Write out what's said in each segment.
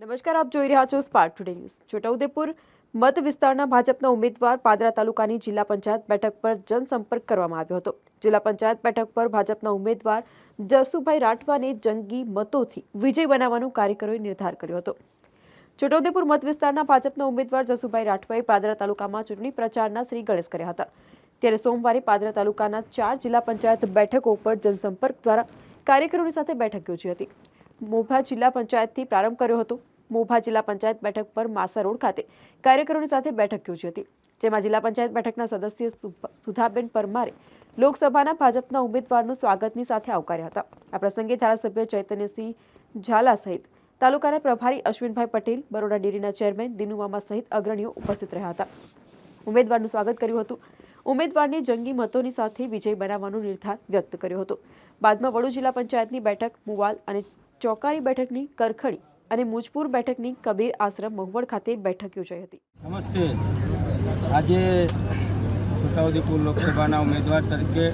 નમસ્કાર, આપ જોઈ રહ્યા છો સ્પાર્ક ટુડે ન્યૂઝ છોટાઉદેપુર મત વિસ્તારના ભાજપના ઉમેદવાર પાદરા તાલુકાની જિલ્લા પંચાયત બેઠક પર જનસંપર્ક કરવામાં આવ્યો હતો. જિલ્લા પંચાયત બેઠક પર ભાજપના ઉમેદવાર જસુભાઈ રાઠવાને જંગી મતોથી વિજય બનાવવાનો કાર્યકરોએ નિર્ધાર કર્યો હતો. છોટાઉદેપુર મત વિસ્તારના ભાજપના ઉમેદવાર જસુભાઈ રાઠવાએ પાદરા તાલુકામાં ચૂંટણી પ્રચારના શ્રી ગણેશ કર્યા હતા. ત્યારે સોમવારે પાદરા તાલુકાના ચાર જિલ્લા પંચાયત બેઠકો પર જનસંપર્ક દ્વારા કાર્યકરોની સાથે બેઠક યોજી હતી. મોભા જિલ્લા પંચાયતથી પ્રારંભ કર્યો હતો. મોભા જિલ્લા પંચાયત બેઠક પર માસા રોડ ખાતે કાર્યકરોની સાથે બેઠક યોજી હતી. જેમાં જિલ્લા પંચાયત બેઠકના સદસ્ય સુધાબેન પરમારે લોકસભાના ભાજપના ઉમેદવારનું સ્વાગતની સાથે આવકાર્યા હતા. આ પ્રસંગે ધારાસભ્ય ચૈતન્યસિંહ ઝાલા સહિત તાલુકાના પ્રભારી અશ્વિનભાઈ પટેલ, બરોડા ડેરીના ચેરમેન દિનુમામા સહિત અગ્રણીઓ ઉપસ્થિત રહ્યા હતા. ઉમેદવારનું સ્વાગત કર્યું હતું. ઉમેદવારને જંગી મતોની સાથે વિજય બનાવવાનો નિર્ધાર વ્યક્ત કર્યો હતો. બાદમાં વડુ જિલ્લા પંચાયતની બેઠક, મુવાલ અને ચોકારી બેઠકની કરખડી અને મુજપુર બેઠકની કબીર આશ્રમ મહુવડ ખાતે બેઠક યોજાઈ હતી. નમસ્તે. આજે છોટાઉદેપુર લોકસભાના ઉમેદવાર તરીકે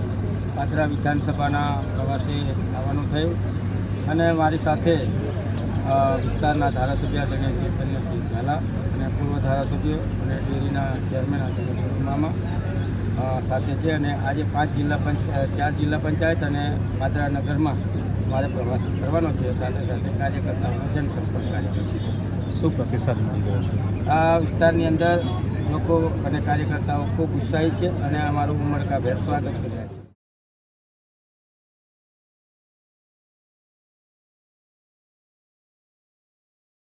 પાત્રા વિધાનસભાના પ્રવાસે આવવાનું થયું અને મારી સાથે વિસ્તારના ધારાસભ્ય આદરણીય ચૈતન્યસિંહ ઝાલા અને પૂર્વ ધારાસભ્ય અને ડેરીના ચેરમેન આદરણીય મામા સાથે છે અને આજે પાંચ જિલ્લા પંચ ચાર જિલ્લા પંચાયત અને પાદરા નગરમાં મારે પ્રવાસ કરવાનો છે સાથે સાથે કાર્યકર્તાઓનો જનસંપર્ક કાર્યક્રમ છે. શું પ્રતિસાદ મળી રહ્યો છે? આ વિસ્તારની અંદર લોકો અને કાર્યકર્તાઓ ખૂબ ઉત્સાહી છે અને અમારું ઉમળકાભેર સ્વાગત કરી રહ્યા છે.